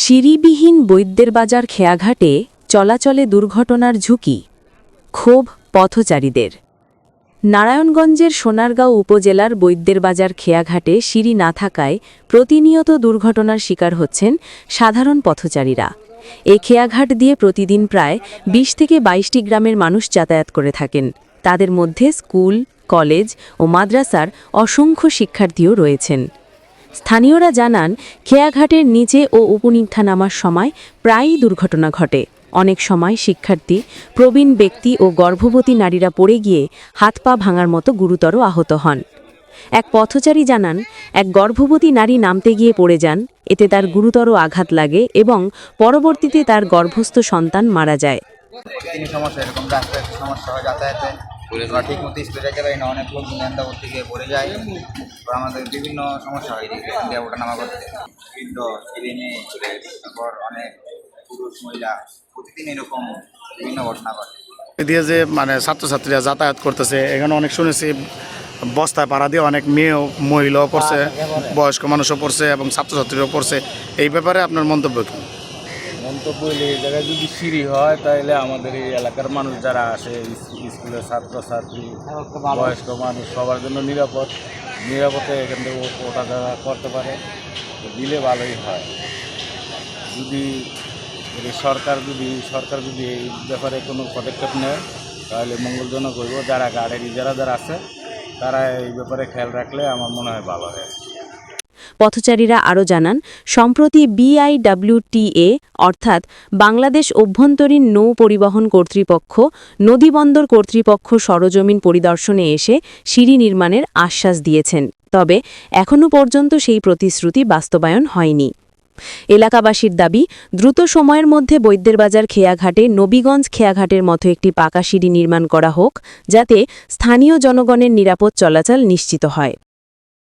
সিঁড়িবিহীন বৈদ্যের বাজার খেয়াঘাটে চলাচলে দুর্ঘটনার ঝুঁকি, ক্ষোভ পথচারীদের। নারায়ণগঞ্জের সোনারগাঁও উপজেলার বৈদ্যের বাজার খেয়াঘাটে সিঁড়ি না থাকায় প্রতিনিয়ত দুর্ঘটনার শিকার হচ্ছেন সাধারণ পথচারীরা। এ খেয়াঘাট দিয়ে প্রতিদিন প্রায় ২০ থেকে বাইশটি গ্রামের মানুষ যাতায়াত করে থাকেন। তাদের মধ্যে স্কুল, কলেজ ও মাদ্রাসার অসংখ্য শিক্ষার্থীও রয়েছেন। স্থানীয়রা জানান, খেয়াঘাটের নিচে ও উপনিষ্ঠা নামার সময় প্রায়ই দুর্ঘটনা ঘটে। অনেক সময় শিক্ষার্থী, প্রবীণ ব্যক্তি ও গর্ভবতী নারীরা পড়ে গিয়ে হাত পা ভাঙার মতো গুরুতর আহত হন। এক পথচারী জানান, এক গর্ভবতী নারী নামতে গিয়ে পড়ে যান, এতে তার গুরুতর আঘাত লাগে এবং পরবর্তীতে তার গর্ভস্থ সন্তান মারা যায়। সমস্যা, এরকম সমস্যা হয়, যাতায়াতে আমরা ঠিক মতো স্পিডে যেতে পারি না অনেক লোক নিয়ন্ত্রণ করতে গিয়ে পড়ে যায়। তো আমাদের বিভিন্ন সমস্যা হয় এদিকে দিয়ে ওঠা নামা করতে। বৃদ্ধ ছেলে মেয়ে তারপর অনেক পুরুষ মহিলা প্রতিদিন এরকম বিভিন্ন ঘটনা ঘটে। দিয়ে যে মানে ছাত্রছাত্রীরা যাতায়াত করতেছে এখানে অনেক শুনেছি বস্তায় পাড়া দিয়ে অনেক মেয়েও মহিলাও পড়ছে বয়স্ক মানুষও পড়ছে এবং ছাত্রছাত্রীরাও পড়ছে। এই ব্যাপারে আপনার মন্তব্য কি? মন্তব্য হলে এই জায়গায় যদি সিঁড়ি হয় তাহলে আমাদের এই এলাকার মানুষ যারা আসে স্কুলের ছাত্রছাত্রী বয়স্ক মানুষ সবার জন্য নিরাপদ। নিরাপদে এখান থেকে ওঠা যাওয়া করতে পারে দিলে ভালোই হয়। যদি সরকার যদি সরকার যদি এই ব্যাপারে কোনো পদক্ষেপ নেয় তাহলে মঙ্গলজনক হইব। যারা গাড়ির যারা যারা আছে তারা এই ব্যাপারে খেয়াল রাখলে আমার মনে হয় ভালো হয়। পথচারীরা আরও জানান, সম্প্রতি বিআইডব্লিউটিএ, অর্থাৎ বাংলাদেশ অভ্যন্তরীণ নৌ পরিবহন কর্তৃপক্ষ নদীবন্দর কর্তৃপক্ষ সরজমিন পরিদর্শনে এসে সিঁড়ি নির্মাণের আশ্বাস দিয়েছেন। তবে এখনও পর্যন্ত সেই প্রতিশ্রুতি বাস্তবায়ন হয়নি। এলাকাবাসীর দাবি, দ্রুত সময়ের মধ্যে বৈদ্যের বাজার খেয়াঘাটে নবীগঞ্জ খেয়াঘাটের মতো একটি পাকা সিঁড়ি নির্মাণ করা হোক, যাতে স্থানীয় জনগণের নিরাপদ চলাচল নিশ্চিত হয়।